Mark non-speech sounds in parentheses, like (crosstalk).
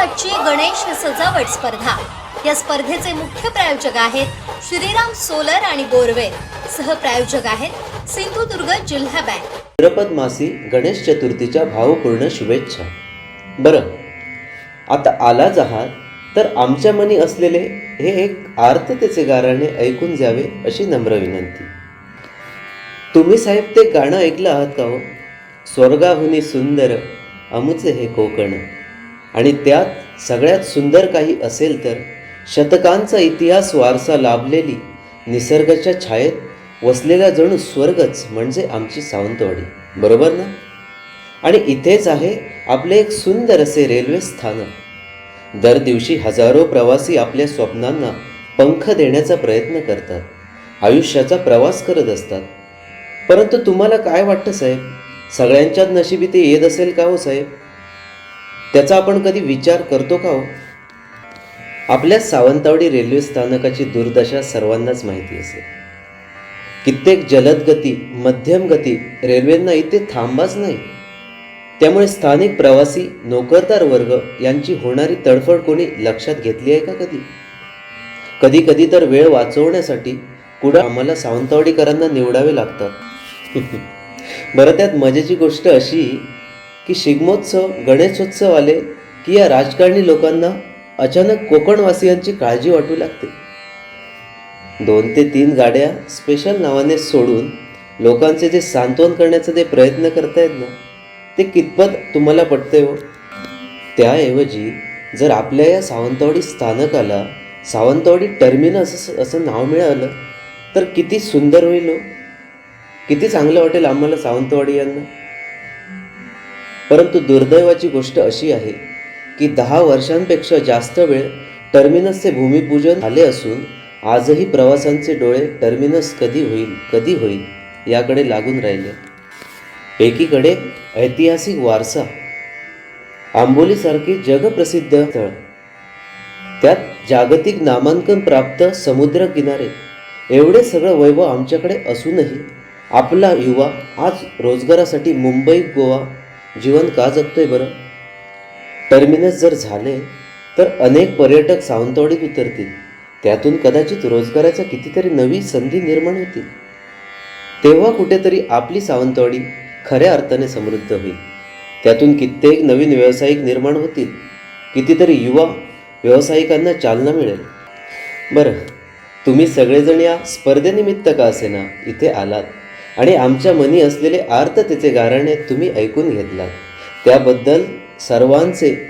सातची गणेश सजावट स्पर्धा. या स्पर्धेचे मुख्य प्रायोजक आहेत श्रीराम सोलर आणि बोरवेल सहप्रायोजक आहेत सिंधुदुर्ग जिल्हा बँक. द्रपद मासी गणेश चतुर्थीच्या भावपूर्ण शुभेच्छा. बरं आता आलाच आहात तर आमच्या मनी असलेले हे एक आर्ततेचे गाराणे ऐकून जावे अशी नम्र विनंती. तुम्ही साहेब ते गाणं ऐकलं आहात का हो? स्वर्गाहुनी सुंदर अमुचे हे कोकण. आणि त्यात सगळ्यात सुंदर काही असेल तर शतकांचा इतिहास वारसा लाभलेली निसर्गाच्या छायेत वसलेला जणू स्वर्गच म्हणजे आमची सावंतवाडी. बरोबर ना? आणि इथेच आहे आपले एक सुंदर असे रेल्वे स्थानक. दर दिवशी हजारो प्रवासी आपल्या स्वप्नांना पंख देण्याचा प्रयत्न करतात आयुष्याचा प्रवास करत असतात. परंतु तुम्हाला काय वाटतं साहेब? सगळ्यांच्याच नशिबी ते येत असेल का हो साहेब? त्याचा आपण कधी विचार करतो का हो? आपल्या सावंतवाडी रेल्वे स्थानकाची दुर्दशा सर्वांनाच माहिती असेल. कित्येक जलद गती मध्यम गती रेल्वेंना इथे थांबाच नाही. त्यामुळे स्थानिक प्रवासी नोकरदार वर्ग यांची होणारी तडफड कोणी लक्षात घेतली आहे का कधी? कधी कधी तर वेळ वाचवण्यासाठी कुठं आम्हाला सावंतवाडीकरांना निवडावे लागतात. (laughs) बरं त्यात मजेची गोष्ट अशी की शिगमोत्सव गणेशोत्सव आले की या राजकारणी लोकांना अचानक कोकणवासियांची काळजी वाटू लागते. दोन ते तीन गाड्या स्पेशल नावाने सोडून लोकांचे जे सांत्वन करण्याचा ते प्रयत्न करतायत ना ते कितपत तुम्हाला पटते हो? त्याऐवजी जर आपल्या या सावंतवाडी स्थानकाला सावंतवाडी टर्मिनस असं असं नाव मिळालं तर किती सुंदर होईल हो? किती चांगलं वाटेल आम्हाला सावंतवाडी यांना? परंतु दुर्दैवाची गोष्ट अशी आहे की दहा वर्षांपेक्षा जास्त वेळ टर्मिनसचे भूमिपूजन झाले असून आजही प्रवासांचे डोळे टर्मिनस कधी होईल कधी होईल याकडे लागून राहिले. एकीकडे ऐतिहासिक वारसा आंबोलीसारखे जगप्रसिद्ध स्थळ त्यात जागतिक नामांकन प्राप्त समुद्र किनारे एवढे सगळं वैभव आमच्याकडे असूनही आपला युवा आज रोजगारासाठी मुंबई गोवा जीवन का जगतोय बरं? टर्मिनस जर झाले तर अनेक पर्यटक सावंतवाडीत उतरतील त्यातून कदाचित रोजगाराच्या कितीतरी नवी संधी निर्माण होतील. तेव्हा कुठेतरी आपली सावंतवाडी खऱ्या अर्थाने समृद्ध होईल. त्यातून कित्येक नवीन व्यावसायिक निर्माण होतील. कितीतरी युवा व्यावसायिकांना चालना मिळेल. बरं तुम्ही सगळेजण या स्पर्धेनिमित्त का असेना इथे आलात? आणि आमच्या मनी असलेले आर्ततेचे गाराणे तुम्ही ऐकून घेतलात. त्याबद्दल सर्वांचे